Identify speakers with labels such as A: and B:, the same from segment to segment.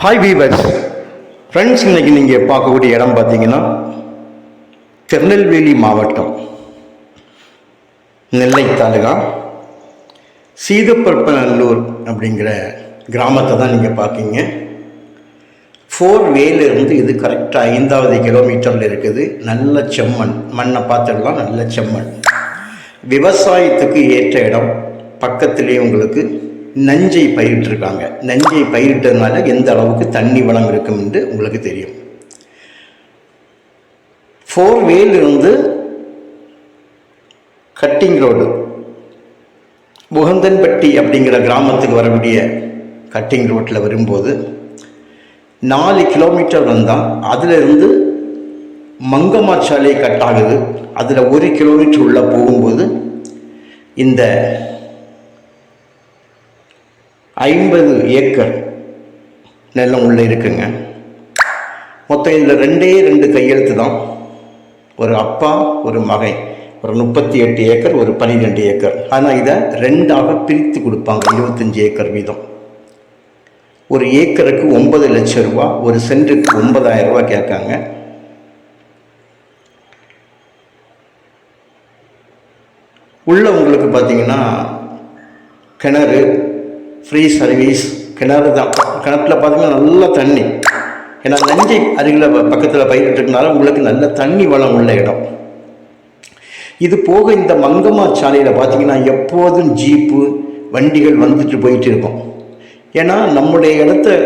A: Hi viewers friends இன்றைக்கி நீங்கள் பார்க்கக்கூடிய இடம் பார்த்தீங்கன்னா திருநெல்வேலி மாவட்டம். நெல்லை தாலுகா. சீதப்பற்பநல்லூர் அப்படிங்கிற கிராமத்தை தான் நீங்கள் பார்க்கீங்க. ஃபோர் வேலேருந்து இது கரெக்டாக ஐந்தாவது கிலோமீட்டரில் இருக்குது. நல்ல செம்மண். மண்ணை பார்த்துடலாம். நல்ல செம்மண். விவசாயத்துக்கு ஏற்ற இடம். பக்கத்திலே உங்களுக்கு நஞ்சை பயிரிட்டிருக்காங்க நஞ்சை பயிரிட்டதுனால எந்த அளவுக்கு தண்ணி வளம் இருக்கும் என்று உங்களுக்கு தெரியும். ஃபோர் இருந்து கட்டிங் ரோடு முகந்தன்பட்டி அப்படிங்கிற கிராமத்துக்கு வரக்கூடிய கட்டிங் ரோட்டில் வரும்போது நாலு கிலோமீட்டர் வந்தால் அதிலிருந்து மங்கம்மாச்சாலை கட் ஆகுது. அதில் ஒரு கிலோமீட்டர் உள்ளே போகும்போது இந்த ஐம்பது ஏக்கர் நிலம் உள்ளே இருக்குங்க. மொத்தம் இதில் ரெண்டே ரெண்டு கையெழுத்து தான். ஒரு அப்பா ஒரு மகன். ஒரு முப்பத்தி எட்டு ஏக்கர் ஒரு பன்னிரெண்டு ஏக்கர். ஆனால் இதை ரெண்டாக பிரித்து கொடுப்பாங்க இருபத்தஞ்சி ஏக்கர் வீதம். ஒரு ஏக்கருக்கு ஒன்பது லட்சம் ரூபா ஒரு சென்ட்டுக்கு ஒன்பதாயிரம் ரூபா கேட்காங்க. உள்ள உங்களுக்கு பார்த்தீங்கன்னா கிணறு ஃப்ரீ சர்வீஸ் கிணறு தான். கிணத்துல பார்த்தீங்கன்னா நல்ல தண்ணி. ஏன்னா நஞ்சை அருகில் பக்கத்தில் பயிரிட்டுருக்கனால உங்களுக்கு நல்ல தண்ணி வளம் உள்ள இடம். இது போக இந்த மங்கம்மா சாலையில் பார்த்தீங்கன்னா எப்போதும் ஜீப்பு வண்டிகள் வந்துட்டு போயிட்டு இருக்கும். ஏன்னா நம்முடைய இடத்த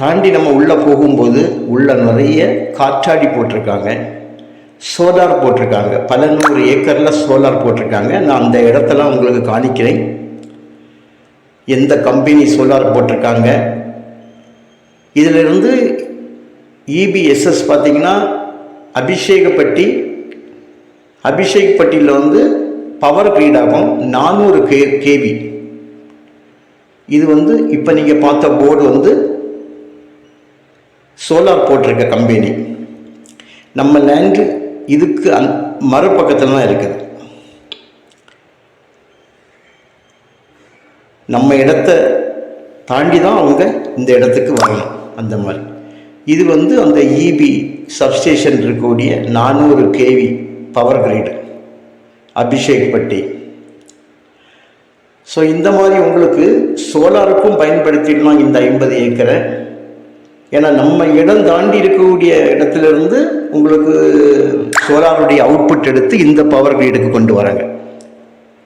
A: தாண்டி நம்ம உள்ளே போகும்போது உள்ள நிறைய காற்றாடி போட்டிருக்காங்க. சோலார் போட்டிருக்காங்க. பல நூறு ஏக்கரில் சோலார் போட்டிருக்காங்க. நான் அந்த இடத்தெல்லாம் உங்களுக்கு காணிக்கிறேன். எந்த கம்பெனி சோலார் போட்டிருக்காங்க. இதிலிருந்து இபிஎஸ்எஸ் பார்த்திங்கன்னா அபிஷேகப்பட்டி அபிஷேக்பட்டியில் வந்து பவர் ஆகும் நானூறு கே கேவி இது வந்து இப்போ நீங்கள் பார்த்த போர்டு வந்து சோலார் போட்டிருக்க கம்பெனி நம்ம லேண்டு இதுக்கு அந் மறுபக்கத்தில் தான் இருக்குது. நம்ம இடத்த தாண்டி தான் அவங்க இந்த இடத்துக்கு வரணும் அந்த மாதிரி. இது வந்து அந்த இபி சப்ஸ்டேஷன் இருக்கக்கூடிய நானூறு கேவி பவர் கிரைடு அபிஷேக் பட்டி. ஸோ இந்த மாதிரி உங்களுக்கு சோலாருக்கும் பயன்படுத்திடலாம் இந்த ஐம்பது ஏக்கரை. ஏன்னா நம்ம இடம் தாண்டி இருக்கக்கூடிய இடத்துலேருந்து உங்களுக்கு சோலாருடைய அவுட்புட் எடுத்து இந்த பவர் கிரீடுக்கு கொண்டு வராங்க.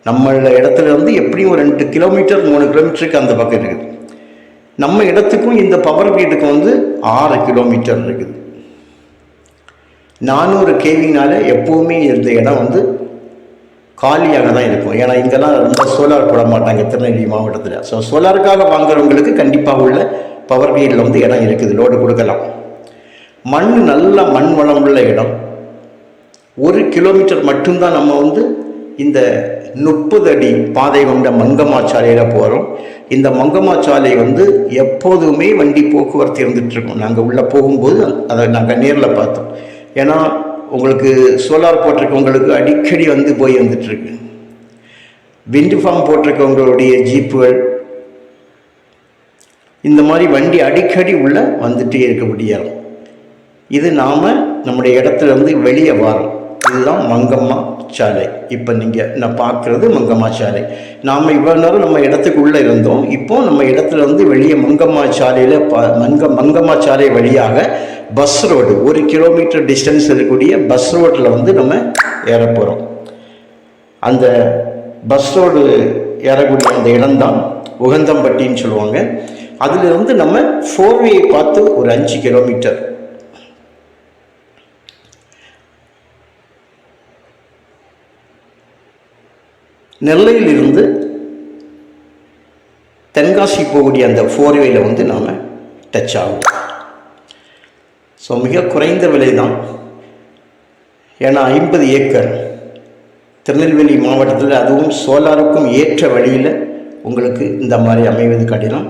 A: நம்ம இடத்துல இருந்து எப்படியும் ஒரு ரெண்டு கிலோமீட்டர் மூணு கிலோமீட்டருக்கு அந்த பக்கம் இருக்குது. நம்ம இடத்துக்கும் இந்த பவர் கிரீடுக்கு வந்து ஆறு கிலோமீட்டர் இருக்குது. நானூறு கேவினால எப்போவுமே இந்த இடம் வந்து காலியாக தான் இருக்கும். ஏன்னா இங்கெல்லாம் ரொம்ப சோலார் போட மாட்டாங்க திருநெல்வேலி மாவட்டத்தில். ஸோ சோலாருக்காக வாங்குறவங்களுக்கு கண்டிப்பாக உள்ள பவர் கிரீடில் வந்து இடம் இருக்குது. லோடு கொடுக்கலாம். மண் நல்ல மண் வளம் உள்ள இடம். ஒரு கிலோமீட்டர் மட்டும்தான் நம்ம வந்து இந்த முப்பது அடி பாதை கொண்ட மங்கம்மா சாலையில் போகிறோம் இந்த மங்கம்மா சாலை வந்து எப்போதுமே வண்டி போக்குவரத்து இருந்துகிட்ருக்கும் நாங்கள் உள்ளே போகும்போது அதை நாங்கள் நேரில் பார்த்தோம். ஏன்னா உங்களுக்கு சோலார் போட்டிருக்கவங்களுக்கு அடிக்கடி வந்து போய் வந்துட்டுருக்கு விண்டு ஃபார்ம் போட்டிருக்கவங்களுடைய ஜீப்புகள் இந்த மாதிரி வண்டி அடிக்கடி உள்ளே வந்துட்டே இருக்க முடியாது இது நாம் நம்முடைய இடத்துல இருந்து வெளியே வரோம் இதுதான் மங்கம்மா சாலை இப்போ நீங்கள் நான் பார்க்குறது மங்கம்மா சாலை நாம் இவ்வளோ நேரம் நம்ம இடத்துக்குள்ளே இருந்தோம். இப்போது நம்ம இடத்துல இருந்து வெளியே மங்கம்மா சாலையில் ப மங்க மங்கம்மா சாலை வழியாக பஸ் ரோடு ஒரு கிலோமீட்டர் டிஸ்டன்ஸ் இருக்கக்கூடிய பஸ் ரோட்டில் வந்து நம்ம ஏற போகிறோம் அந்த பஸ் ரோடு ஏறக்கூடிய அந்த இடம்தான் உகந்தம்பட்டின்னு சொல்லுவாங்க. அதிலிருந்து நம்ம ஃபோர்வேயை பார்த்து ஒரு அஞ்சு கிலோமீட்டர் நெல்லையிலிருந்து தென்காசி போகக்கூடிய அந்த ஃபோர்வேயில் வந்து நாம் டச் ஆகும். ஸோ மிக குறைந்த விலை தான் ஏன்னா ஐம்பது ஏக்கர் திருநெல்வேலி மாவட்டத்தில் அதுவும் சோலாருக்கும் ஏற்ற வழியில் உங்களுக்கு இந்த மாதிரி அமைவது கடினம்.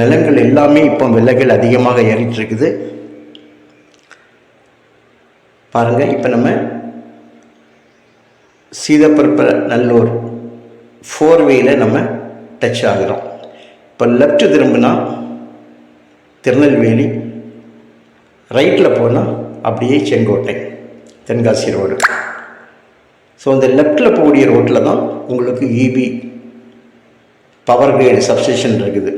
A: நிலங்கள் எல்லாமே இப்போ விலைகள் அதிகமாக ஏறிட்டு இருக்குது. பாருங்கள் இப்போ நம்ம சீதப்பரப்ப நல்லூர் ஃபோர் வேயில் நம்ம டச் ஆகிறோம். இப்போ லெஃப்ட் திரும்பினா திருநெல்வேலி ரைட்டில் போனால் அப்படியே செங்கோட்டை தென்காசி ரோடு. ஸோ அந்த லெஃப்டில் போகக்கூடிய ரோட்டில் தான் உங்களுக்கு EB EB power grade substation இருக்குது.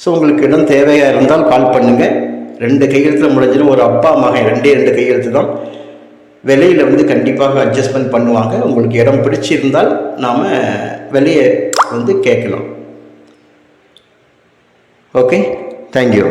A: ஸோ உங்களுக்கு இடம் தேவையாக இருந்தால் கால் பண்ணுங்கள் ரெண்டு கையெழுத்தில் முடிஞ்சிடும். ஒரு அப்பா மகன் ரெண்டே ரெண்டு கையெழுத்து தான். விலையில் வந்து கண்டிப்பாக அட்ஜஸ்ட்மெண்ட் பண்ணுவாங்க. உங்களுக்கு இடம் பிடிச்சிருந்தால் நாம் விலையை வந்து கேட்கலாம். Okay thank you